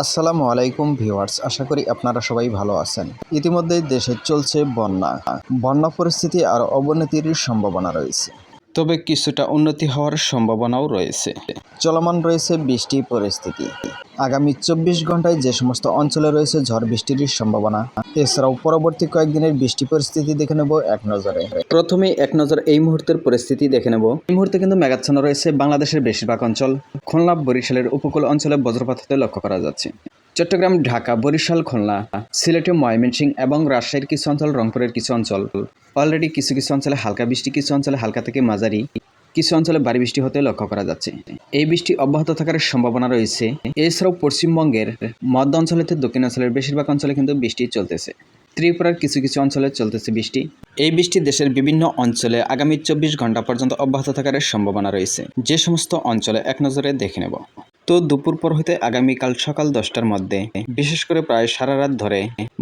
আসসালামু আলাইকুম ভিউয়ার্স, আশা করি আপনারা সবাই ভালো আছেন। ইতিমধ্যে দেশে চলছে বন্যা। বন্যা পরিস্থিতি আর অবনতির সম্ভাবনা রয়েছে। তবে কিছুটা উন্নতি হওয়ার সম্ভাবনাও রয়েছে। চলমান রয়েছে বৃষ্টি পরিস্থিতি। আগামী চব্বিশ ঘন্টায় যে সমস্ত অঞ্চলে রয়েছে ঝড় বৃষ্টির সম্ভাবনা এছাড়াও পরবর্তী কয়েকদিনের বৃষ্টি পরিস্থিতি দেখে নেব এক নজরে। প্রথমে এক নজর এই মুহূর্তের পরিস্থিতি দেখে নেব। এই মুহূর্তে কিন্তু মেঘাচ্ছন্ন রয়েছে বাংলাদেশের বেশিরভাগ অঞ্চল। খুলনা বরিশালের উপকূল অঞ্চলে বজ্রপাত হতে লক্ষ্য করা যাচ্ছে। চট্টগ্রাম, ঢাকা, বরিশাল, খুলনা, সিলেটে ময়মনসিংহ এবং রাজশাহীর কিছু অঞ্চল, রংপুরের কিছু অঞ্চল। অলরেডি কিছু কিছু অঞ্চলে হালকা বৃষ্টি, কিছু অঞ্চলে হালকা থেকে মাঝারি, কিছু অঞ্চলে ভারী বৃষ্টি হতে লক্ষ্য করা যাচ্ছে। এই বৃষ্টি অব্যাহত থাকার সম্ভাবনা রয়েছে। এছাড়াও পশ্চিমবঙ্গের মধ্য অঞ্চল হতে দক্ষিণ অঞ্চলের বেশিরভাগ অঞ্চলে কিন্তু বৃষ্টি চলতেছে। ত্রিপুরার কিছু কিছু অঞ্চলে চলতেছে বৃষ্টি। এই বৃষ্টি দেশের বিভিন্ন অঞ্চলে আগামী চব্বিশ ঘণ্টা পর্যন্ত অব্যাহত থাকার সম্ভাবনা রয়েছে। যে সমস্ত অঞ্চলে এক নজরে দেখে নেব। তো দুপুর পর হতে আগামীকাল সকাল দশটার মধ্যে। বিশেষ করে প্রায় সারা রাত ধরে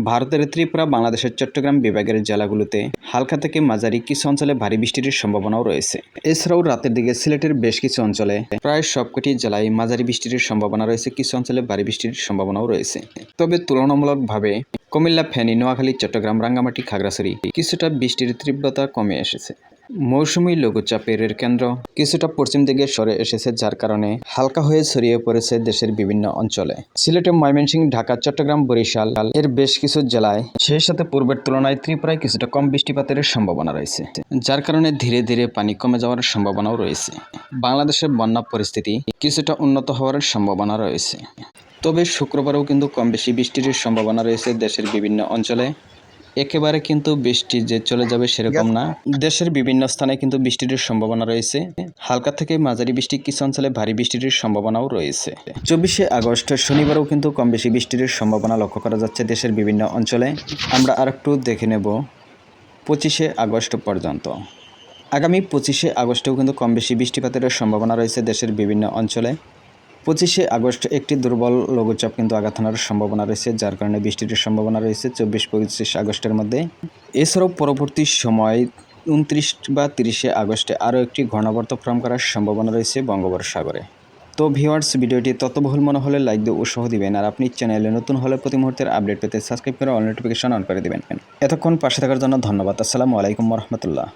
ভারতের ত্রিপুরা, বাংলাদেশের চট্টগ্রাম বিভাগের জেলাগুলোতে হালকা থেকে মাঝারি কিছু অঞ্চলে ভারী বৃষ্টির সম্ভাবনাও রয়েছে। এছাড়াও রাতের দিকে সিলেটের বেশ কিছু অঞ্চলে প্রায় সবকটি জেলায় মাঝারি বৃষ্টির সম্ভাবনা রয়েছে, কিছু অঞ্চলে ভারী বৃষ্টির সম্ভাবনাও রয়েছে। তবে তুলনামূলকভাবে কুমিল্লা, ফেনী, নোয়াখালী, চট্টগ্রাম, রাঙ্গামাটি, খাগড়াছড়ি কিছুটা বৃষ্টির তীব্রতা কমে এসেছে। মৌসুমী লঘুচাপের কেন্দ্র। কিছুটা পশ্চিম দিকে সরে এসেছে যার কারণে হালকা হয়ে ছড়িয়ে পড়েছে দেশের বিভিন্ন অঞ্চলে। সিলেটে ময়মনসিংহ, ঢাকা, চট্টগ্রাম, বরিশাল এর বেশ কিছু জেলায় সেই সাথে পূর্বের তুলনায় ত্রিপুরায় কিছুটা কম বৃষ্টিপাতের সম্ভাবনা রয়েছে, যার কারণে ধীরে ধীরে পানি কমে যাওয়ার সম্ভাবনাও রয়েছে। বাংলাদেশের বন্যা পরিস্থিতি কিছুটা উন্নত হওয়ার সম্ভাবনা রয়েছে। তবে শুক্রবারও কিন্তু কম বেশি বৃষ্টির সম্ভাবনা রয়েছে দেশের বিভিন্ন অঞ্চলে। একেবারে কিন্তু বৃষ্টি যে চলে যাবে সেরকম না। দেশের বিভিন্ন স্থানে কিন্তু বৃষ্টির সম্ভাবনা রয়েছে। হালকা থেকে মাঝারি বৃষ্টি কিছু অঞ্চলে ভারী বৃষ্টির সম্ভাবনাও রয়েছে। চব্বিশে আগস্ট শনিবারও কিন্তু কম বেশি বৃষ্টির সম্ভাবনা লক্ষ্য করা যাচ্ছে দেশের বিভিন্ন অঞ্চলে। আমরা আর একটু দেখে নেব পঁচিশে আগস্ট পর্যন্ত। আগামী পঁচিশে আগস্টেও কিন্তু কম বেশি বৃষ্টিপাতের সম্ভাবনা রয়েছে দেশের বিভিন্ন অঞ্চলে। পঁচিশে আগস্ট একটি দুর্বল লঘুচাপ কিন্তু আঘাত হানার সম্ভাবনা রয়েছে, যার কারণে বৃষ্টির সম্ভাবনা রয়েছে। চব্বিশ, পঁচিশ আগস্টের মধ্যে এছাড়াও পরবর্তী সময় উনত্রিশ বা তিরিশে আগস্টে আরও একটি ঘূর্ণাবর্ত ফর্ম করার সম্ভাবনা রয়েছে বঙ্গোপসাগরে। তো ভিউয়ার্স ভিডিওটি ততবহুল মনে হলে লাইক দিয়ে উৎসাহ দিবেন, আর আপনি চ্যানেলে নতুন হলে প্রতি মুহূর্তের আপডেট পেতে সাবস্ক্রাইব করে অল নোটিফিকেশন অন করে দিবেন। এতক্ষণ পাশে থাকার জন্য ধন্যবাদ। আসসালামু আলাইকুম রহমতুল্লাহ।